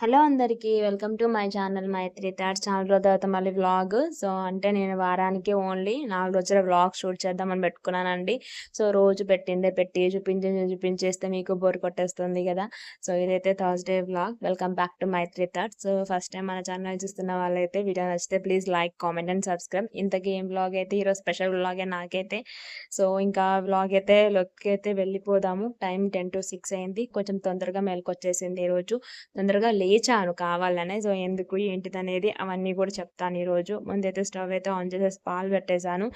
Hello అందరికీ welcome to my channel Maitri thoughts. చాలా రోజుల తర్వాత మళ్ళీ వ్లాగ్. సో అంటే నేను వారానికి ఓన్లీ నాలుగు రోజుల వ్లాగ్ షూట్ చేద్దామని పెట్టుకున్నానండి. సో రోజు పెట్టిందే పెట్టి చూపించి చూపించేస్తే మీకు బోర్ కొట్టేస్తుంది కదా. సో ఇదైతే Thursday vlog. Welcome back to Maitri thoughts. So first time మన ఛానల్ చూస్తున్న వాళ్ళైతే వీడియో నచ్చితే please like comment and subscribe. ఇంతకీ ఏం వ్లాగ్ అయితే? ఈరోజు స్పెషల్ వ్లాగే నాకైతే. సో ఇంకా వ్లాగ్ అయితే లొక్ అయితే వెళ్ళిపోదాము. టైం టెన్ టు సిక్స్ అయింది. కొంచెం తొందరగా మేలుకొచ్చేసింది ఈరోజు తొందరగా వేయించాను కావాలనే. సో ఎందుకు ఏంటిది అనేది అవన్నీ కూడా చెప్తాను ఈరోజు. ముందైతే స్టవ్ అయితే ఆన్ చేసేసి పాలు పెట్టేశాను.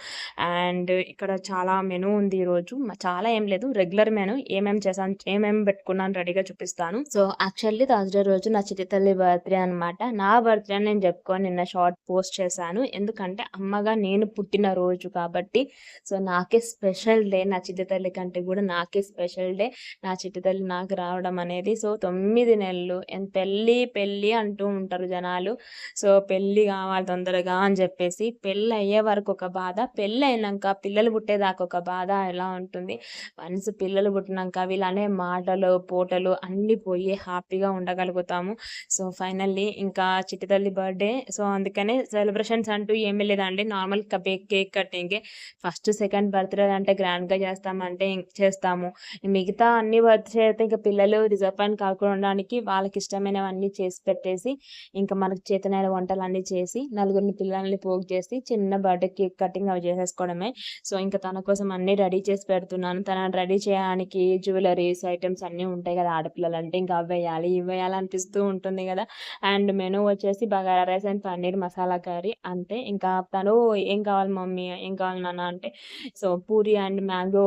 అండ్ ఇక్కడ చాలా మెనూ ఉంది ఈరోజు. చాలా ఏం లేదు. Regular menu. ఏమేమి చేశాను ఏమేమి పెట్టుకున్నాను రెడీగా చూపిస్తాను. సో యాక్చువల్లీ థర్స్డే రోజు నా చిట్టితల్లి బర్త్డే అనమాట నా బర్త్డే నేను చెప్పుకొని నిన్న షార్ట్ పోస్ట్ చేశాను. ఎందుకంటే అమ్మగా నేను పుట్టిన రోజు కాబట్టి సో నాకే స్పెషల్ డే నా చిట్టితల్లి కంటే కూడా నాకే స్పెషల్ డే నా చిట్టితల్లి నాకు రావడం అనేది. సో తొమ్మిది నెలలు ఎంత పెళ్ళి పెళ్ళి అంటూ ఉంటారు జనాలు. సో పెళ్ళి కావాలి తొందరగా అని చెప్పేసి పెళ్ళి అయ్యే వరకు ఒక బాధ పెళ్ళి అయినాక పిల్లలు పుట్టేదాకా ఒక బాధ ఎలా ఉంటుంది? వన్స్ పిల్లలు పుట్టినాక వీళ్ళనే మాటలు పోటలు అన్నీ పోయి హ్యాపీగా ఉండగలుగుతాము. సో ఫైనల్లీ ఇంకా చిట్టి తల్లి బర్త్డే. సో అందుకనే సెలబ్రేషన్స్ అంటూ ఏమీ లేదండి. నార్మల్ కేక్ కట్టింగే. ఫస్ట్ సెకండ్ బర్త్డే అంటే గ్రాండ్గా చేస్తామంటే చేస్తాము. మిగతా అన్ని బర్త్డే అయితే ఇంకా పిల్లలు డిసప్పాయింట్ కాకుండా ఉండడానికి వాళ్ళకి ఇష్టమైనవన్నీ చేసి పెట్టేసి ఇంకా మనకు చేతనైన వంటలు అన్నీ చేసి నలుగురిని పిల్లల్ని పోగు చేసి చిన్న బర్త్డే కేక్ కటింగ్ అవి చేసేసుకోవడమే. సో ఇంకా తన కోసం అన్నీ రెడీ చేసి పెడుతున్నాను. తన రెడీ చేయడానికి జ్యువెలరీస్ ఐటమ్స్ అన్నీ ఉంటాయి కదా ఆడపిల్లలు అంటే ఇంకా అవి వేయాలి ఇవి వేయాలి అనిపిస్తూ ఉంటుంది కదా. అండ్ మెనూ వచ్చేసి bagara rice and paneer masala curry అంతే. ఇంకా తను ఏం కావాలి మమ్మీ? ఏం కావాలి నాన్న అంటే సో పూరి అండ్ మ్యాంగో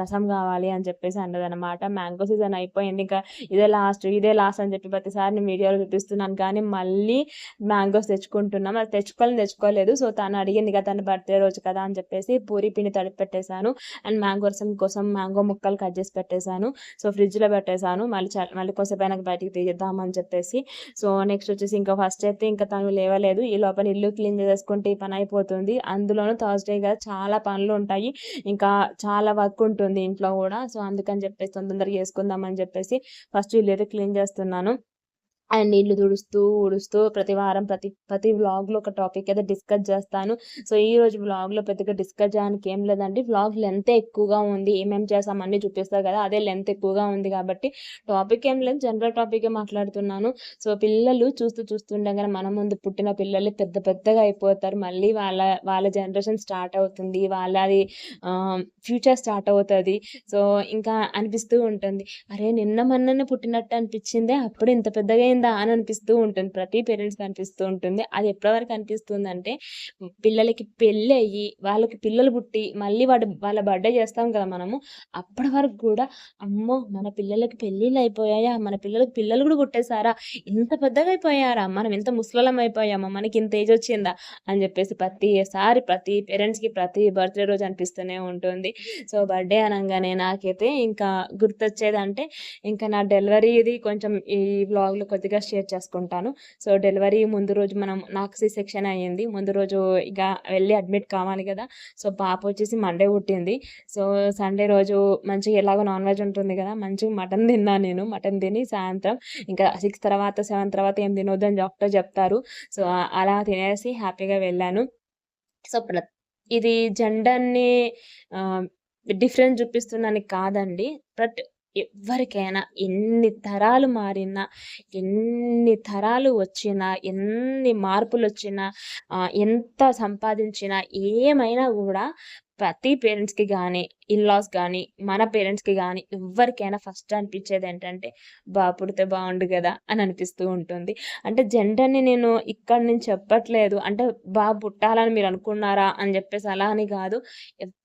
రసం కావాలి అని చెప్పేసి అన్నది అనమాట మ్యాంగో సీజన్ అయిపోయింది. ఇంకా ఇదే లాస్ట్ ఇదే లాస్ట్ అని చెప్పి ప్రతిసారి నేను వీడియోలో చూపిస్తున్నాను. కానీ మళ్ళీ మ్యాంగోస్ తెచ్చుకుంటున్నాం. అది తెచ్చుకోవాలని తెచ్చుకోలేదు. సో తను అడిగింది కదా తన బర్త్డే రోజు కదా అని చెప్పేసి పూరి పిండి తడిపి పెట్టేశాను అండ్ మ్యాంగో రసం కోసం మ్యాంగో ముక్కలు కట్ చేసి పెట్టేశాను. సో ఫ్రిడ్జ్లో పెట్టేశాను. మళ్ళీ మళ్ళీ కొంచెం బయటికి తీద్దామని చెప్పేసి. సో నెక్స్ట్ వచ్చేసి ఇంకా ఫస్ట్ అయితే ఇంకా తను లేవలేదు. ఈ లోపల ఇల్లు క్లీన్ చేసుకుంటే ఈ పని అయిపోతుంది. అందులోనూ థర్స్డే కదా చాలా పనులు ఉంటాయి. ఇంకా చాలా వర్క్ ఉంటుంది ఇంట్లో కూడా. సో అందుకని చెప్పేసి తొందరగా చేసుకుందామని చెప్పేసి ఫస్ట్ ఇల్లు అయితే క్లీన్ చేస్తున్నాను. అండ్ నీళ్ళు తుడుస్తూ ఊడుస్తూ ప్రతి వారం ప్రతి ప్రతి వ్లాగ్లో ఒక టాపిక్ అయితే డిస్కస్ చేస్తాను. సో ఈ రోజు వ్లాగ్లో పెద్దగా డిస్కస్ చేయడానికి ఏం లేదండి. వ్లాగ్ లెంత్ ఎక్కువగా ఉంది. ఏమేం చేసాం అన్నీ చూపిస్తారు కదా అదే లెంత్ ఎక్కువగా ఉంది కాబట్టి టాపిక్ ఏం లేదు. జనరల్ టాపికే మాట్లాడుతున్నాను. సో పిల్లలు చూస్తూ చూస్తుండగానే మన ముందు పుట్టిన పిల్లలు పెద్ద పెద్దగా అయిపోతారు. మళ్ళీ వాళ్ళ వాళ్ళ జనరేషన్ స్టార్ట్ అవుతుంది. వాళ్ళది ఫ్యూచర్ స్టార్ట్ అవుతుంది. సో ఇంకా అనిపిస్తూ ఉంటుంది. అరే నిన్న మొన్ననే పుట్టినట్టు అనిపించిందే. అప్పుడు ఇంత పెద్దగా అయిందా అని అనిపిస్తూ ఉంటుంది. ప్రతి పేరెంట్స్కి అనిపిస్తూ ఉంటుంది. అది ఎప్పటి వరకు అనిపిస్తుంది అంటే పిల్లలకి పెళ్ళి అయ్యి వాళ్ళకి పిల్లలు పుట్టి మళ్ళీ వాడు వాళ్ళ బర్త్డే చేస్తాం కదా మనము అప్పటి వరకు కూడా అమ్మో మన పిల్లలకి పెళ్ళిళ్ళు అయిపోయాయా? మన పిల్లలకి పిల్లలు కూడా పుట్టేశారా? ఇంత పెద్దగా అయిపోయారా? మనం ఎంత ముసలం అయిపోయామా? మనకి ఇంత ఏజ్ వచ్చిందా? అని చెప్పేసి ప్రతిసారి ప్రతి పేరెంట్స్కి ప్రతి బర్త్డే రోజు అనిపిస్తూనే ఉంటుంది. సో బర్త్డే అనగానే నాకైతే ఇంకా గుర్తొచ్చేది అంటే ఇంకా నా డెలివరీది కొంచెం ఈ బ్లాగ్లో కొద్దిగా షేర్ చేసుకుంటాను. సో డెలివరీ ముందు రోజు మనం నాకు సి సెక్షన్ అయ్యింది. ముందు రోజు ఇక వెళ్ళి అడ్మిట్ కావాలి కదా. సో పాప వచ్చేసి మండే పుట్టింది. సో సండే రోజు మంచిగా ఎలాగో నాన్ వెజ్ ఉంటుంది కదా. మంచిగా మటన్ తిన్నాను నేను. మటన్ తిని సాయంత్రం ఇంకా సిక్స్ తర్వాత సెవెన్ తర్వాత ఏం తినొద్దు అని డాక్టర్ చెప్తారు. సో అలా తినేసి హ్యాపీగా వెళ్ళాను. సో ఇది జెండర్ని డిఫరెన్స్ చూపిస్తుందని కాదండి. బట్ ఎవరికైనా ఎన్ని తరాలు మారినా ఎన్ని తరాలు వచ్చినా ఎన్ని మార్పులు వచ్చినా ఎంత సంపాదించినా ఏమైనా కూడా ప్రతి పేరెంట్స్కి కానీ ఇల్లాస్ కానీ మన పేరెంట్స్కి కానీ ఎవరికైనా ఫస్ట్ అనిపించేది ఏంటంటే బాగా పుడితే బాగుండు కదా అని అనిపిస్తూ ఉంటుంది. అంటే జెండర్ని నేను ఇక్కడ నుంచి చెప్పట్లేదు. అంటే బాగా పుట్టాలని మీరు అనుకున్నారా అని చెప్పేసి అలా అని కాదు.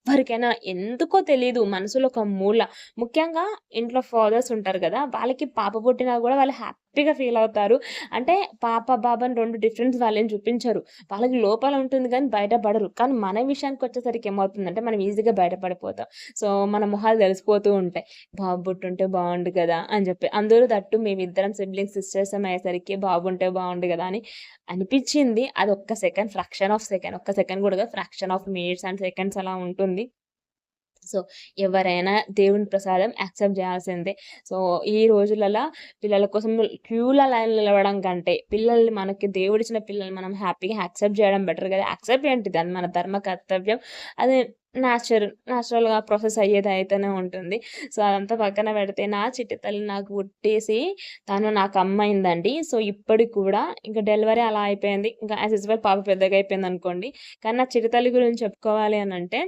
ఎవరికైనా ఎందుకో తెలియదు మనసులో ఒక మూల. ముఖ్యంగా ఇంట్లో ఫాదర్స్ ఉంటారు కదా వాళ్ళకి పాప పుట్టినా కూడా వాళ్ళు హ్యాపీగా ఫీల్ అవుతారు. అంటే పాప బాబాని రెండు డిఫరెన్స్ వాళ్ళని చూపించరు. వాళ్ళకి లోపల ఉంటుంది కానీ బయటపడరు కానీ మన విషయానికి వచ్చేసరికి ఏమవుతుందంటే మనం ఈజీగా బయటపడిపోతాం సో మన మొహాలు తెలిసిపోతూ ఉంటాయి. బాబు పుట్టుంటే బాగుండు కదా అని చెప్పి. అందరూ తట్టు మేమిద్దరం సిబ్లింగ్ సిస్టర్స్ అయ్యేసరికి బాబు ఉంటే బాగుండు కదా అని అనిపించింది. అది ఒక్క సెకండ్ ఫ్రాక్షన్ ఆఫ్ సెకండ్ ఒక్క సెకండ్ కూడా fraction of minutes and seconds అలా ఉంటుంది. సో ఎవరైనా దేవుని ప్రసాదం యాక్సెప్ట్ చేయాల్సిందే. సో ఈ రోజులలో పిల్లల కోసం క్యూల లైన్ నిలవడం కంటే పిల్లల్ని మనకి దేవుడిచ్చిన పిల్లల్ని మనం హ్యాపీగా యాక్సెప్ట్ చేయడం బెటర్ కదా. యాక్సెప్ట్ ఏంటిది అది మన ధర్మ కర్తవ్యం. అది న్యాచురల్ న్యాచురల్గా ప్రాసెస్ అయ్యేది అయితేనే ఉంటుంది. సో అదంతా పక్కన పెడితే నా చిట్టి తల్లి నాకు పుట్టేసి తను నాకు అమ్మైందండి. సో ఇప్పటికి కూడా ఇంకా డెలివరీ అలా అయిపోయింది. ఇంకా యాజ్ యూజువల్ పాప పెద్దగా అయిపోయింది అనుకోండి కానీ నా చిట్టి తల్లి గురించి చెప్పుకోవాలి అని అంటే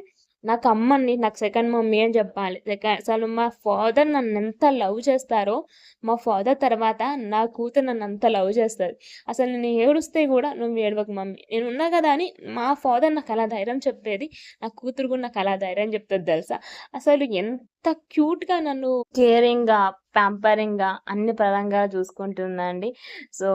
నాకు అమ్మని నాకు సెకండ్ మమ్మీ అని చెప్పాలి. సెకండ్ అసలు మా ఫాదర్ నన్ను ఎంత లవ్ చేస్తారో మా ఫాదర్ తర్వాత నా కూతురు నన్ను అంత లవ్ చేస్తుంది. అసలు నేను ఏడుస్తే కూడా నువ్వు ఏడవకు మమ్మీ నేను ఉన్నా కదా అని మా ఫాదర్ నాకు అలా ధైర్యం చెప్పేది. నా కూతురు కూడా నాకు అలా ధైర్యం చెప్తుంది తెలుసా? అసలు ఎంత క్యూట్గా నన్ను కేరింగ్గా ప్యాంపరింగ్గా అన్ని పరంగా చూసుకుంటుందండి. సో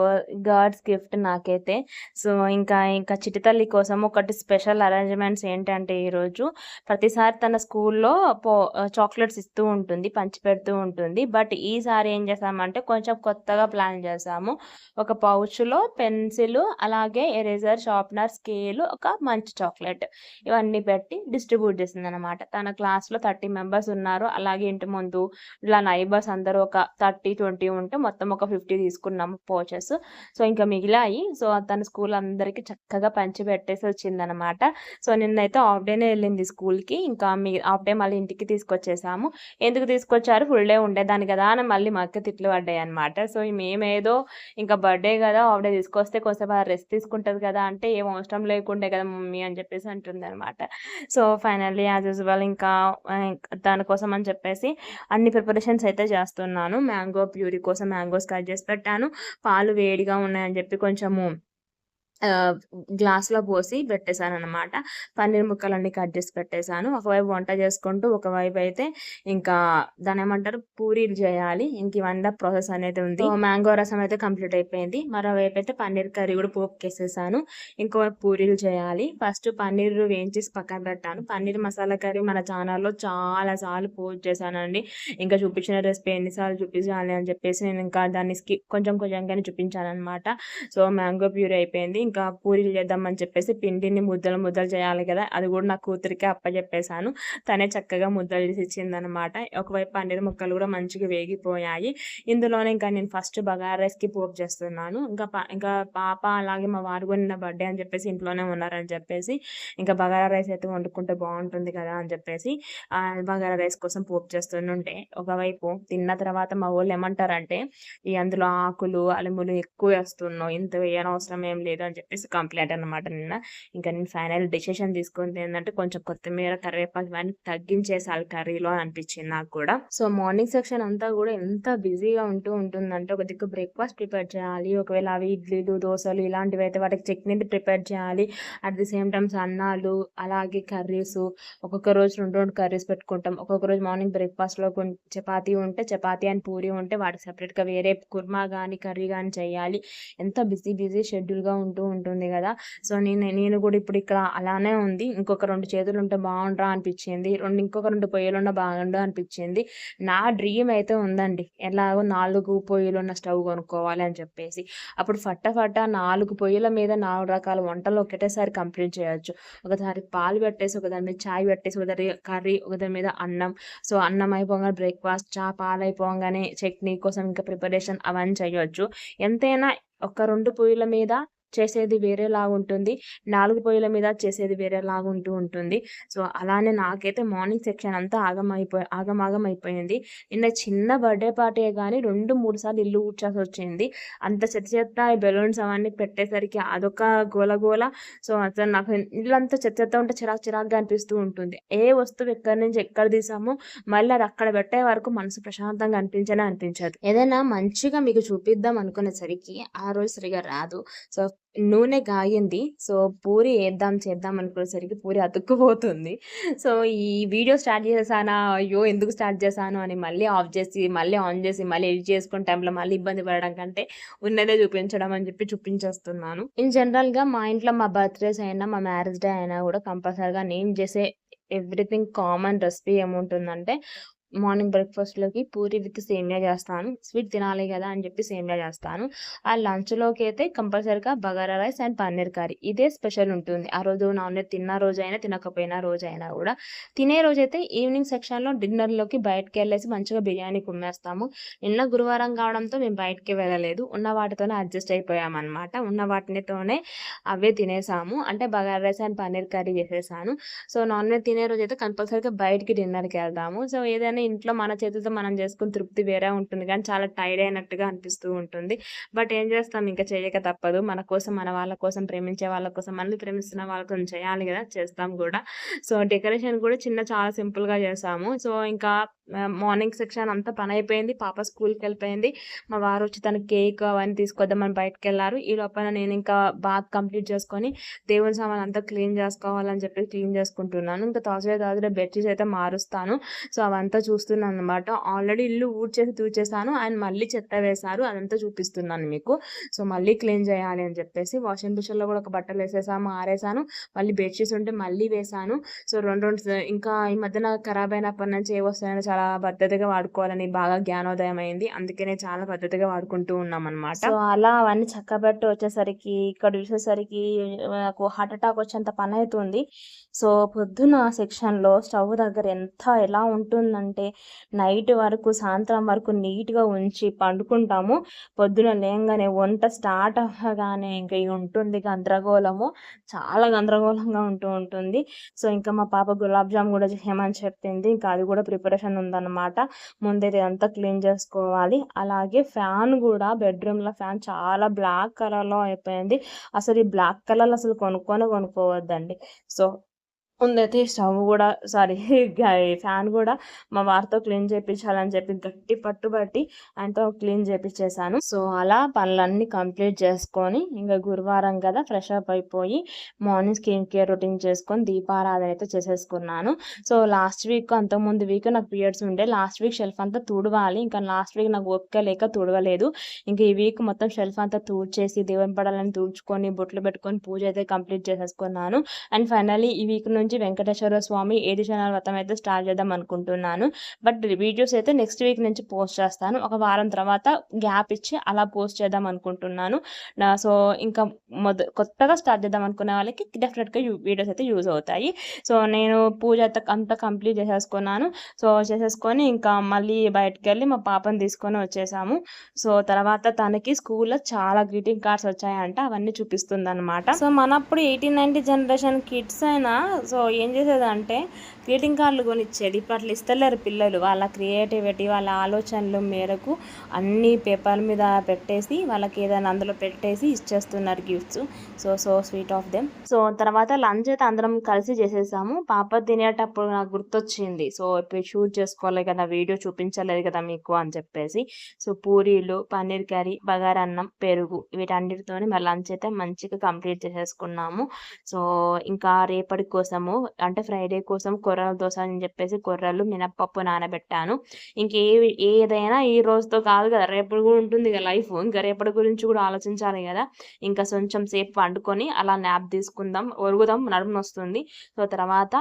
గాడ్స్ గిఫ్ట్ నాకైతే. సో ఇంకా ఇంకా చిటితల్లి కోసం ఒకటి స్పెషల్ అరేంజ్మెంట్స్ ఏంటంటే ఈరోజు ప్రతిసారి తన స్కూల్లో పో చాక్లెట్స్ ఇస్తూ ఉంటుంది పంచి పెడుతూ ఉంటుంది. బట్ ఈసారి ఏం చేసామంటే కొంచెం కొత్తగా ప్లాన్ చేసాము. ఒక పౌచ్లో పెన్సిల్ అలాగే ఎరేజర్ షార్ప్నర్ స్కేల్ ఒక మంచి చాక్లెట్ ఇవన్నీ పెట్టి డిస్ట్రిబ్యూట్ చేసింది అనమాట తన క్లాస్లో థర్టీ మెంబర్స్ ఉన్నారు. అలాగే ఇంటి ముందు ఇలా నైబర్స్ అందరూ ఒక థర్టీ ట్వంటీ ఉంటే మొత్తం ఒక ఫిఫ్టీ తీసుకున్నాము పోచెస్. సో ఇంకా మిగిలాయి. సో తన స్కూల్ అందరికీ చక్కగా పంచి పెట్టేసి వచ్చిందనమాట. సో నిన్నైతే హాఫ్ డేనే వెళ్ళింది స్కూల్కి. ఇంకా మీ హాఫ్ డే మళ్ళీ ఇంటికి తీసుకొచ్చేసాము. ఎందుకు తీసుకొచ్చారు? ఫుల్ డే ఉండేదాన్ని కదా అని మళ్ళీ మా అక్క తిట్లు పడ్డాయి అనమాట సో మేమేదో ఇంకా బర్త్డే కదా హాఫ్ డే తీసుకొస్తే కొంచెం రెస్ట్ తీసుకుంటుంది కదా అంటే ఏం అవసరం లేకుండే కదా మమ్మీ అని చెప్పేసి అంటుంది అనమాట సో ఫైనల్లీ యాజ్ యూజువల్ ఇంకా దానికోసం కోసం అని చెప్పేసి అన్ని ప్రిపరేషన్స్ అయితే చేస్తున్నాను. మ్యాంగో ప్యూరీ కోసం మ్యాంగోస్ కట్ చేసి పెట్టాను. పాలు వేడిగా ఉన్నాయని చెప్పి కొంచెము గ్లాస్లో పోసి పెట్టేశాను అనమాట పన్నీర్ ముక్కలన్నీ కట్ చేసి పెట్టేశాను. ఒకవైపు వంట చేసుకుంటూ ఒకవైపు అయితే ఇంకా దాని ఏమంటారు? పూరీలు చేయాలి. ఇంక ఇవన్నీ ప్రాసెస్ అనేది ఉంది. మ్యాంగో రసం అయితే కంప్లీట్ అయిపోయింది. మరోవైపు అయితే పన్నీర్ కర్రీ కూడా పోపుకేసేసాను. ఇంకోవైపు పూరీలు చేయాలి. ఫస్ట్ పన్నీర్ వేయించేసి పక్కన పెట్టాను. పన్నీర్ మసాలా కర్రీ మన ఛానల్లో చాలా సార్లు పోస్ట్ చేశానండి. ఇంకా చూపించిన రెసిపీ ఎన్నిసార్లు చూపించాలి అని చెప్పేసి నేను ఇంకా దాన్ని స్కిప్ కొంచెం కొంచెంగానే చూపించాను అనమాట సో మ్యాంగో ప్యూరీ అయిపోయింది. ఇంకా పూరీలు చేద్దామని చెప్పేసి పిండిని ముద్దలు ముద్దలు చేయాలి కదా అది కూడా నా కూతురికి అప్పచెప్పేశాను తనే చక్కగా ముద్దలు చేసి ఇచ్చిందనమాట. ఒకవైపు పన్నీర్ ముక్కలు కూడా మంచిగా వేగిపోయాయి. ఇందులోనే ఇంకా నేను ఫస్ట్ బగారా రైస్కి పోపు చేస్తున్నాను. ఇంకా ఇంకా పాప అలాగే మా వారు కూడా నిన్న బర్త్డే అని చెప్పేసి ఇంట్లోనే ఉన్నారని చెప్పేసి ఇంకా బగారా రైస్ అయితే వండుకుంటే బాగుంటుంది కదా అని చెప్పేసి ఆ బగారా రైస్ కోసం పోపు చేస్తుంటే ఒకవైపు తిన్న తర్వాత మా వాళ్ళు ఏమంటారంటే ఈ అందులో ఆకులు అలుములు ఎక్కువ వేస్తున్నావు ఇంత వేయనవసరం ఏం లేదు అని చెప్పేసి కంప్లైంట్ అనమాట నిన్న. ఇంకా నేను ఫైనల్ డిసిషన్ తీసుకుంది ఏంటంటే కొంచెం కొత్తిమీర కరివేపాకు ఇవన్నీ తగ్గించేసాలి కర్రీలో అనిపించింది నాకు కూడా. సో మార్నింగ్ సెక్షన్ అంతా కూడా ఎంత బిజీగా ఉంటూ ఉంటుందంటే ఒక దిక్కు బ్రేక్ఫాస్ట్ ప్రిపేర్ చేయాలి ఒకవేళ అవి ఇడ్లీలు దోశలు ఇలాంటివి అయితే వాటికి చట్నీ ప్రిపేర్ చేయాలి. అట్ ది సేమ్ టైమ్స్ అన్నాలు అలాగే కర్రీస్ ఒక్కొక్క రోజు రెండు రెండు కర్రీస్ పెట్టుకుంటాం. ఒక్కొక్క రోజు మార్నింగ్ బ్రేక్ఫాస్ట్లో చపాతీ ఉంటే చపాతీ అండ్ పూరి ఉంటే వాటికి సెపరేట్గా వేరే కుర్మా కానీ కర్రీ కానీ చేయాలి. ఎంత బిజీ బిజీ షెడ్యూల్గా ఉంటూ ఉంటుంది కదా. సో నేను నేను కూడా ఇప్పుడు ఇక్కడ అలానే ఉంది. ఇంకొక రెండు చేతులు ఉంటే బాగుండ్రా అనిపించింది. రెండు ఇంకొక రెండు పొయ్యిలు ఉన్న బాగుండు అనిపించింది. నా డ్రీమ్ అయితే ఉందండి. ఎలాగో నాలుగు పొయ్యిలు ఉన్న స్టవ్ కొనుక్కోవాలి అని చెప్పేసి. అప్పుడు ఫట్టఫట్ట నాలుగు పొయ్యిల మీద నాలుగు రకాల వంటలు ఒకటేసారి కంప్లీట్ చేయొచ్చు. ఒకసారి పాలు పెట్టేసి ఒకదాని మీద చాయ్ పెట్టేసి ఒకదాని కర్రీ ఒకదాని మీద అన్నం. సో అన్నం అయిపోగానే బ్రేక్ఫాస్ట్ చా పాలు అయిపోగానే చట్నీ కోసం ఇంకా ప్రిపరేషన్ అవన్నీ చేయొచ్చు. ఎంతైనా ఒక రెండు పొయ్యిల మీద చేసేది వేరేలాగా ఉంటుంది. నాలుగు పొయ్యిల మీద చేసేది వేరేలాగా ఉంటూ ఉంటుంది. సో అలానే నాకైతే మార్నింగ్ సెక్షన్ అంతా ఆగం అయిపోయి ఆగమాగం అయిపోయింది నిన్న చిన్న బర్త్డే పార్టీ కానీ రెండు మూడు సార్లు ఇల్లు ఊడ్చాల్సి వచ్చింది. అంత చెత్త చెత్త బెలూన్స్ అవన్నీ పెట్టేసరికి అదొక గోల గోల. సో అసలు నాకు ఇల్లంతా చెత్త చెత్త ఉంటే చిరాకు చిరాకుగా అనిపిస్తూ ఉంటుంది. ఏ వస్తువు ఎక్కడి నుంచి ఎక్కడ తీసామో మళ్ళీ అది అక్కడ పెట్టే వరకు మనసు ప్రశాంతంగా అనిపించనే అనిపించదు. ఏదైనా మంచిగా మీకు చూపిద్దాం అనుకునేసరికి ఆ రోజు సరిగా రాదు. సో నూనె కాయింది సో పూరి వేద్దాం చేద్దాం అనుకునేసరికి పూరి అతుక్కుపోతుంది. సో ఈ వీడియో స్టార్ట్ చేసానా అయ్యో ఎందుకు స్టార్ట్ చేశాను అని మళ్ళీ ఆఫ్ చేసి మళ్ళీ ఆన్ చేసి మళ్ళీ ఎడిట్ చేసుకునే టైంలో మళ్ళీ ఇబ్బంది పడడం కంటే ఉన్నదే చూపించడం అని చెప్పి చూపించేస్తున్నాను. ఇన్ జనరల్గా మా ఇంట్లో మా బర్త్డేస్ అయినా మా మ్యారేజ్ డే అయినా కూడా కంపల్సరీగా నేను చేసే ఎవ్రీథింగ్ కామన్ రెసిపీ ఏముంటుందంటే మార్నింగ్ బ్రేక్‌ఫాస్ట్‌లోకి పూరి విత్ సేమియా చేస్తాను. స్వీట్ తినాలి కదా అని చెప్పి సేమియా చేస్తాను. ఆ లంచ్‌లోకి అయితే కంపల్సరీగా bagara rice and paneer curry ఇదే స్పెషల్ ఉంటుంది. ఆ రోజు నాన్ వెజ్ తిన్న రోజైనా, రోజు రోజైనా కూడా తినే రోజైతే ఈవినింగ్ సెక్షన్‌లో డిన్నర్‌లోకి బయటికెళ్ళేసి మంచిగా బిర్యానీ కుమ్మేస్తాము. నిన్న గురువారం కావడంతో మేము బయటికి వెళ్ళలేదు. ఉన్న వాటితోనే అడ్జస్ట్ అయిపోయామన్నమాట. ఉన్న వాటితోనే అవే తినేసాము. అంటే bagara rice and paneer curry చేసేసాను. సో, నాన్ వెజ్ తినే రోజైతే కంపల్సరీగా బయటికి డిన్నర్కి వెళ్దాము సో, ఏదైనా ఇంట్లో మన చేతులతో మనం చేసుకుని తృప్తి వేరే ఉంటుంది కానీ చాలా టైర్డ్ అయినట్టుగా అనిపిస్తూ ఉంటుంది. బట్ ఏం చేస్తాం ఇంకా చేయక తప్పదు. మన కోసం, మన వాళ్ళ కోసం, ప్రేమించే వాళ్ళ కోసం, మనల్ని ప్రేమిస్తున్న వాళ్ళ కోసం చేయాలి కదా చేస్తాం కూడా సో, డెకరేషన్ కూడా చిన్న చాలా సింపుల్‌గా చేసాము. సో, ఇంకా మార్నింగ్ సెక్షన్ అంతా పనయిపోయింది. పాప స్కూల్కి వెళ్ళిపోయింది మా వారు వచ్చి తన కేక్ అవన్నీ తీసుకొద్దామని వెళ్ళారు ఈ లోపల నేను ఇంకా బాత్ కంప్లీట్ చేసుకొని, దేవుని సామానంతా క్లీన్ చేసుకోవాలని చెప్పి క్లీన్ చేసుకుంటున్నాను. ఇంకా తాజా తాజా బెడ్‌షీట్స్ అయితే మారుస్తాను. సో, అవంతా చూస్తున్నాను అనమాట ఆల్రెడీ ఇల్లు ఊడ్చేసి తూచేసాను ఆయన మళ్ళీ చెత్త వేశారు. అదంతా చూపిస్తున్నాను మీకు. సో, మళ్ళీ క్లీన్ చేయాలి అని చెప్పేసి వాషింగ్ మిషన్‌లో కూడా ఒక బట్టలు వేసేసాము ఆరేసాను. మళ్ళీ బెడ్‌షీట్స్ ఉంటే మళ్ళీ వేశాను. సో, రెండు రెండు ఇంకా ఈ మధ్యన ఖరాబ్ అయినప్పటి నుంచి ఏవొస్తాయని చాలా పద్ధతిగా వాడుకోవాలని బాగా జ్ఞానోదయం అయింది. అందుకనే చాలా పద్ధతిగా వాడుకుంటూ ఉన్నాం సో, అలా అవన్నీ చక్కబెట్టి వచ్చేసరికి, ఇక్కడ చూసేసరికి నాకు హార్ట్ అటాక్ వచ్చేంత పనయితుంది. సో, పొద్దున సెక్షన్‌లో స్టవ్ దగ్గర ఎంత ఎలా ఉంటుందంటే, నైట్ వరకు సాయంత్రం వరకు నీట్‌గా ఉంచి పండుకుంటాము. పొద్దున లేంగానే వంట స్టార్ట్ అవ్వగానే ఇంకా ఉంటుంది గందరగోళము. చాలా గందరగోళంగా ఉంటూ ఉంటుంది. సో, ఇంకా మా పాప గులాబ్ జామ్ కూడా చేయమని చెప్పింది. ఇంకా అది కూడా ప్రిపరేషన్ ఉంది ఉందన్నమాట. ముందే ఇదంతా క్లీన్ చేసుకోవాలి. అలాగే ఫ్యాన్ కూడా బెడ్‌రూమ్‌లో ఫ్యాన్ చాలా బ్లాక్ కలర్‌లో అయిపోయింది. అసలు ఈ బ్లాక్ కలర్ అసలు కొనుక్కొని కొనుక్కోవద్దండి. సో, ముందైతే స్టవ్ కూడా సారీ ఫ్యాన్ కూడా మా వారితో క్లీన్ చేపించాలని చెప్పి గట్టి పట్టుబట్టి ఆయనతో క్లీన్ చేయించేసాను సో, అలా పనులన్నీ కంప్లీట్ చేసుకొని, ఇంకా గురువారం కదా ఫ్రెష్ అప్ అయిపోయి, మార్నింగ్ స్కిన్ కేర్ రొటీన్ చేసుకొని దీపారాధన అయితే చేసేసుకున్నాను. సో, లాస్ట్ వీక్ అంతకుముందు వీక్ నాకు పీరియడ్స్ ఉండే. లాస్ట్ వీక్ షెల్ఫ్ అంతా తుడవాలి. ఇంకా లాస్ట్ వీక్ నాకు ఓపిక లేక తుడవలేదు. ఇంక ఈ వీక్ మొత్తం షెల్ఫ్ అంతా తుడిచేసి, దేవుని పడాలని తుడుచుకొని, బొట్లు పెట్టుకొని పూజ అయితే కంప్లీట్ చేసేసుకున్నాను. అండ్ ఫైనలీ ఈ వీక్ నుంచి వెంకటేశ్వర స్వామి ఏడు ఛానల్ వ్రతం అయితే స్టార్ట్ చేద్దాం అనుకుంటున్నాను. బట్ వీడియోస్ అయితే నెక్స్ట్ వీక్ నుంచి పోస్ట్ చేస్తాను. ఒక వారం తర్వాత గ్యాప్ ఇచ్చి అలా పోస్ట్ చేద్దాం అనుకుంటున్నాను. నా సో, ఇంకా మొద కొత్తగా స్టార్ట్ చేద్దాం అనుకునే వాళ్ళకి డెఫినెట్గా వీడియోస్ అయితే యూజ్ అవుతాయి. సో, నేను పూజ అయితే అంతా కంప్లీట్ చేసేసుకున్నాను. సో, చేసేసుకొని ఇంకా మళ్ళీ బయటికెళ్ళి మా పాపని తీసుకొని వచ్చేసాము. సో, తర్వాత తనకి స్కూల్‌లో చాలా గ్రీటింగ్ కార్డ్స్ వచ్చాయంట. అవన్నీ చూపిస్తుంది అనమాట సో, మనప్పుడు 80, 90 జనరేషన్ కిడ్స్ అయినా సో, సో ఏం చేసేదంటే గ్రీటింగ్ కార్డులు కొనిచ్చేది. ఇప్పుడు అట్లా ఇస్తలేరు పిల్లలు. వాళ్ళ క్రియేటివిటీ, వాళ్ళ ఆలోచనల మేరకు అన్ని పేపర్ మీద పెట్టేసి, వాళ్ళకి ఏదైనా అందులో పెట్టేసి ఇచ్చేస్తున్నారు gifts. So, so sweet of them. So, తర్వాత లంచ్ అయితే అందరం కలిసి చేసేసాము. పాప తినేటప్పుడు నాకు గుర్తొచ్చింది. సో, ఇప్పుడు షూట్ చేసుకోవాలి కదా! వీడియో చూపించలేదు కదా మీకు అని చెప్పేసి. సో, పూరీలు, పన్నీర్ కర్రీ, బగారన్నం, పెరుగు వీటన్నిటితోనే మా లంచ్ అయితే మంచిగా కంప్లీట్ చేసేసుకున్నాము. సో, ఇంకా రేపటి కోసము అంటే ఫ్రైడే కోసం కొర్రల దోశ అని చెప్పేసి కొర్రలు, మినపప్పు నానబెట్టాను. ఇంకే ఏదైనా ఈ రోజుతో కాదు కదా! రేపటి కూడా ఉంటుంది కదా లైఫ్. ఇంకా రేపటి గురించి కూడా ఆలోచించాలి కదా ఇంకా కొంచెం సేపు పండుకొని అలా న్యాప్ తీసుకుందాం, ఒరుగుదాం నడుము వస్తుంది సో, తర్వాత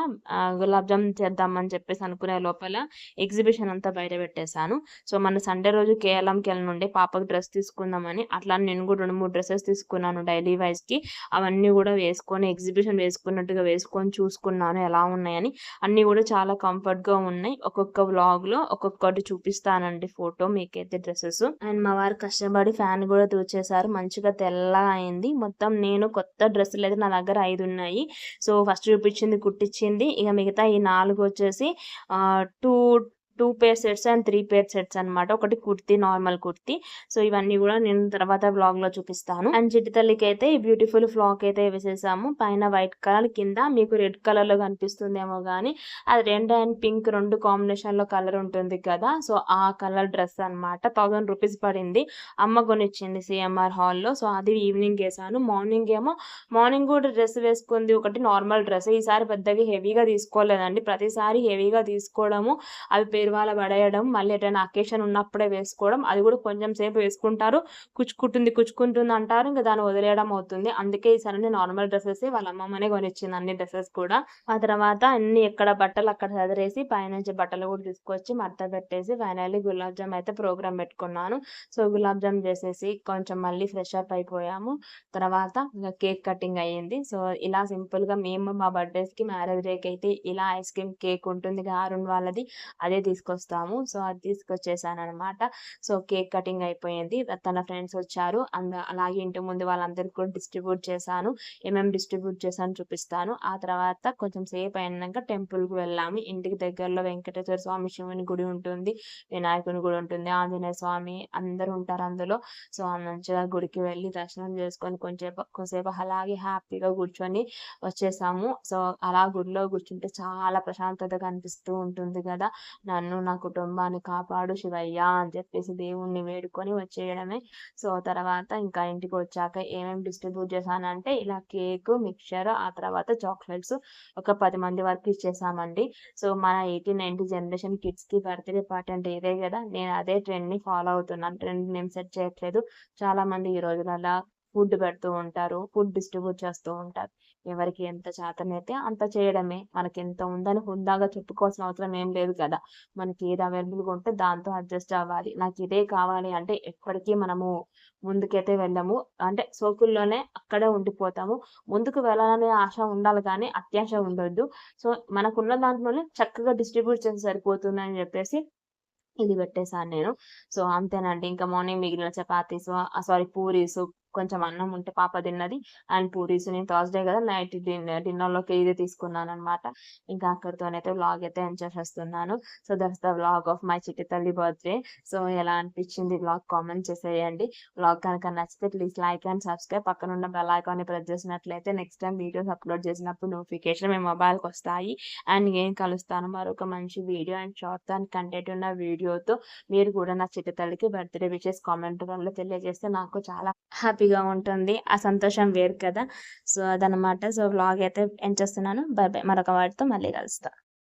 గులాబ్ జామ్ చేద్దామని చెప్పేసి అనుకునే లోపల ఎగ్జిబిషన్ అంతా బయట పెట్టేశాను సో, మన సండే రోజు కేఎల్ఎంకెళ్ళనుండే పాపకి డ్రెస్ తీసుకుందామని అట్లా నేను కూడా రెండు మూడు డ్రెస్సెస్ తీసుకున్నాను డైలీ వైస్‌కి. అవన్నీ కూడా వేసుకొని ఎగ్జిబిషన్ వేసుకున్నట్టుగా వేసుకొని చూసుకున్నాను ఎలా ఉన్నాయని. అన్నీ కూడా చాలా కంఫర్ట్‌గా ఉన్నాయి. ఒక్కొక్క వ్లాగ్‌లో ఒక్కొక్కటి చూపిస్తానండి ఫోటో మీకైతే డ్రెస్సెస్ అండ్ మా వారు కష్టపడి ఫ్యాన్ కూడా తోచేశారు మంచిగా తెల్లగా అయింది. మొత్తం నేను కొత్త డ్రెస్సులు అయితే నా దగ్గర ఐదు ఉన్నాయి. సో, ఫస్ట్ చూపించింది కుట్టించింది. ఇక మిగతా ఈ నాలుగు వచ్చేసి two two pair sets and three pair sets అన్నమాట. ఒకటి కుర్తీ నార్మల్ కుర్తీ. సో, ఇవన్నీ కూడా నేను తర్వాత వ్లాగ్‌లో చూపిస్తాను. అండ్ చిట్టి తల్లికైతే ఈ బ్యూటిఫుల్ ఫ్లాక్ అయితే వేసేసాము. పైన వైట్ కలర్, కింద మీకు రెడ్ కలర్లో కనిపిస్తుందేమో గానీ అది రెడ్ అండ్ పింక్ 2 కాంబినేషన్‌లో కలర్ ఉంటుంది కదా! సో, ఆ కలర్ డ్రెస్ అన్నమాట. థౌసండ్ రూపీస్ పడింది. అమ్మ కొనిచ్చింది సిఎంఆర్ హాల్‌లో. సో, అది ఈవినింగ్ వేసాను మార్నింగ్ ఏమో మార్నింగ్ కూడా డ్రెస్ వేసుకుంది ఒకటి నార్మల్ డ్రెస్. ఈసారి పెద్దగా హెవీగా తీసుకోలేదండి. ప్రతిసారి హెవీగా తీసుకోవడము, అవి పేరు బీరువాలో పడేయడం మళ్ళీ ఎటైనా అకేషన్ ఉన్నప్పుడే వేసుకోవడం అది కూడా కొంచెం సేపు వేసుకుంటారు. కుచ్చుకుంటుంది కుచ్చుకుంటుంది అంటారు. ఇంకా దాన్ని వదిలేయడం అవుతుంది. అందుకే ఈసారి నార్మల్ డ్రెస్సెస్ వాళ్ళ అమ్మమ్మనే కొనిచ్చింది అన్ని డ్రెస్సెస్ కూడా. ఆ తర్వాత అన్ని ఎక్కడ బట్టలు అక్కడ చదిరేసి పైనుంచి బట్టలు కూడా తీసుకొచ్చి మడత పెట్టేసి ఫైనల్లీ గులాబ్ జామ్ అయితే ప్రోగ్రామ్ పెట్టుకున్నాను. సో గులాబ్ జామ్ చేసేసి కొంచెం మళ్ళీ ఫ్రెష్ అప్ అయిపోయాము. తర్వాత ఇంకా కేక్ కటింగ్ అయ్యింది. సో ఇలా సింపుల్గా మేము మా బర్త్డేస్కి మ్యారేజ్ డేకి అయితే ఇలా ఐస్ క్రీమ్ కేక్ ఉంటుంది కదా అరుణ్ వాళ్ళది అదే తీసుకు తీసుకొస్తాము. సో అది తీసుకొచ్చేసాను అనమాట సో కేక్ కటింగ్ అయిపోయింది. తన ఫ్రెండ్స్ వచ్చారు. అండ్ అలాగే ఇంటి ముందు వాళ్ళందరికీ కూడా డిస్ట్రిబ్యూట్ చేశాను. ఏమేమి డిస్ట్రిబ్యూట్ చేశాను చూపిస్తాను. ఆ తర్వాత కొంచెం సేపు అయినాక టెంపుల్కి వెళ్ళాము. ఇంటికి దగ్గరలో వెంకటేశ్వర స్వామి శివుని గుడి ఉంటుంది. వినాయకుని గుడి ఉంటుంది. ఆంజనేయ స్వామి అందరూ ఉంటారు అందులో. సో మంచిగా గుడికి వెళ్ళి దర్శనం చేసుకొని కొంచెం కొంచెంసేపు అలాగే హ్యాపీగా కూర్చొని వచ్చేసాము. సో అలా గుడిలో కూర్చుంటే చాలా ప్రశాంతతగా అనిపిస్తూ ఉంటుంది కదా. నన్ను నా కుటుంబాన్ని కాపాడు శివయ్య అని చెప్పేసి దేవుణ్ణి వేడుకొని వచ్చేయడమే. సో తర్వాత ఇంకా ఇంటికి వచ్చాక ఏమేమి డిస్ట్రిబ్యూట్ చేశానంటే ఇలా కేక్ మిక్చర్ ఆ తర్వాత చాక్లెట్స్ ఒక పది మంది వరకు ఇచ్చేసామండి. సో మన ఎయిటీ నైన్టీ జనరేషన్ కిడ్స్కి బర్త్డే పార్టీ అంటే ఇదే కదా నేను అదే ట్రెండ్ని ఫాలో అవుతున్నాను. ట్రెండ్ నేను సెట్ చేయట్లేదు. చాలా మంది ఈ రోజులలో ఫుడ్ పెడుతూ ఉంటారు ఫుడ్ డిస్ట్రిబ్యూట్ చేస్తూ ఉంటారు. ఎవరికి ఎంత చేతనైతే అంత చేయడమే. మనకి ఎంత ఉందని హుందాగా చెప్పుకోవాల్సిన అవసరం ఏం లేదు కదా. మనకి ఏది అవైలబుల్గా ఉంటే దాంతో అడ్జస్ట్ అవ్వాలి. నాకు ఇదే కావాలి అంటే ఎప్పటికీ మనము ముందుకైతే వెళ్ళము. అంటే సోకుల్లోనే అక్కడే ఉండిపోతాము. ముందుకు వెళ్ళాలనే ఆశ ఉండాలి కానీ అత్యాశ ఉండొద్దు. సో మనకున్న దాంట్లోనే చక్కగా డిస్ట్రిబ్యూట్ చేసి సరిపోతుంది అని చెప్పేసి ఇది పెట్టేశాను నేను. సో అంతేనండి. ఇంకా మార్నింగ్ మిగిలిన చపాతీస్ సారీ పూరీస్ కొంచెం అన్నం ఉంటే పాప తిన్నది. అండ్ పూరీస్ నేను థర్స్డే కదా నైట్ డిన్నర్ డిన్నర్లోకి ఇది తీసుకున్నాను అనమాట ఇంకా అక్కడితోనైతే వ్లాగ్ అయితే ఎంజాయ్ చేస్తున్నాను. So that's the vlog of my చిట్టి తల్లి బర్త్డే. సో ఎలా అనిపించింది వ్లాగ్ కామెంట్ చేసేయండి. వ్లాగ్ కనుక నచ్చితే ప్లీజ్ లైక్ అండ్ సబ్స్క్రైబ్. పక్కన ఉన్న బెల్ ఐకాన్ని ప్రెస్ చేసినట్లయితే నెక్స్ట్ టైం వీడియోస్ అప్లోడ్ చేసినప్పుడు నోటిఫికేషన్ మీ మొబైల్కి వస్తాయి. అండ్ నేను కలుస్తాను మరొక మంచి video and short and content ఉన్న వీడియోతో. మీరు కూడా నా చిట్టి తల్లికి బర్త్డే విషెస్ కామెంట్ రూమ్లో తెలియజేస్తే నాకు చాలా హ్యాపీ హ్యాపీగా ఉంటుంది. ఆ సంతోషం వేరు కదా. సో అదనమాట సో వ్లాగ్ అయితే ఎండ్ చేస్తున్నాను. Bye bye. మరొక వాటితో మళ్ళీ కలుస్తాను